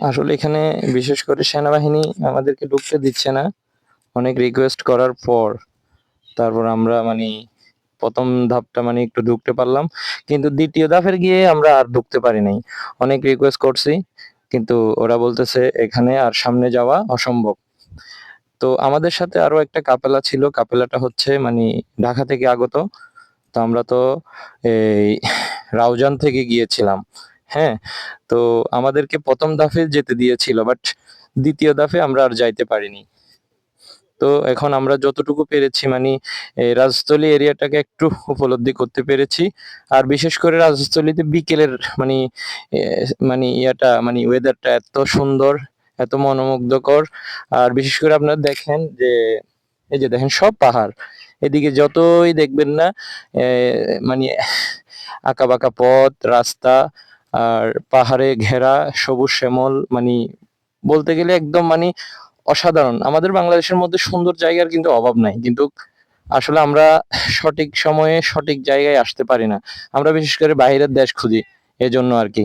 আসলে এখানে বিশেষ করে সেনাবাহিনী আমাদেরকে ঢুকতে দিচ্ছে না। অনেক রিকোয়েস্ট করার পর তারপর আমরা মানে প্রথম ধাপটা মানে একটু ঢুকতে পারলাম। কিন্তু দ্বিতীয় ধাপের গিয়ে আমরা আর ঢুকতে পারি নাই। অনেক রিকোয়েস্ট করছি, কিন্তু ওরা বলতেছে এখানে আর সামনে যাওয়া অসম্ভব। তো আমাদের সাথে আরও একটা কাপেলা ছিল, কাপেলাটা হচ্ছে মানে ঢাকা থেকে আগত। তো আমরা তো এই রাউজান থেকে গিয়েছিলাম। হ্যাঁ তো আমাদেরকে প্রথম দাফে যেতে দিয়েছিল বাট দ্বিতীয় দাফে আমরা আর যাইতে পারিনি। তো এখন আমরা যতটুকু পেরেছি মানে রাজস্থলী এরিয়াটাকে একটু উপলব্ধি করতে পেরেছি, আর বিশেষ করে রাজস্থলীতে বিকেলের মানে মানে ইয়াটা মানে ওয়েদারটা এত সুন্দর, এত মনোমুগ্ধকর, আর বিশেষ করে আপনারা দেখেন যে, এই যে দেখেন সব পাহাড়, এদিকে যতই দেখবেন না মানে আঁকা বাঁকা পথ, রাস্তা আর পাহাড়ে ঘেরা, সবুজ শ্যামল মানে বলতে গেলে একদম মানে অসাধারণ। আমাদের বাংলাদেশের মধ্যে সুন্দর জায়গার কিন্তু অভাব নাই। কিন্তু আসলে আমরা সঠিক সময়ে সঠিক জায়গায় আসতে পারি না। আমরা বিশেষ করে বাইরের দেশ খুঁজি, এজন্য আর কি।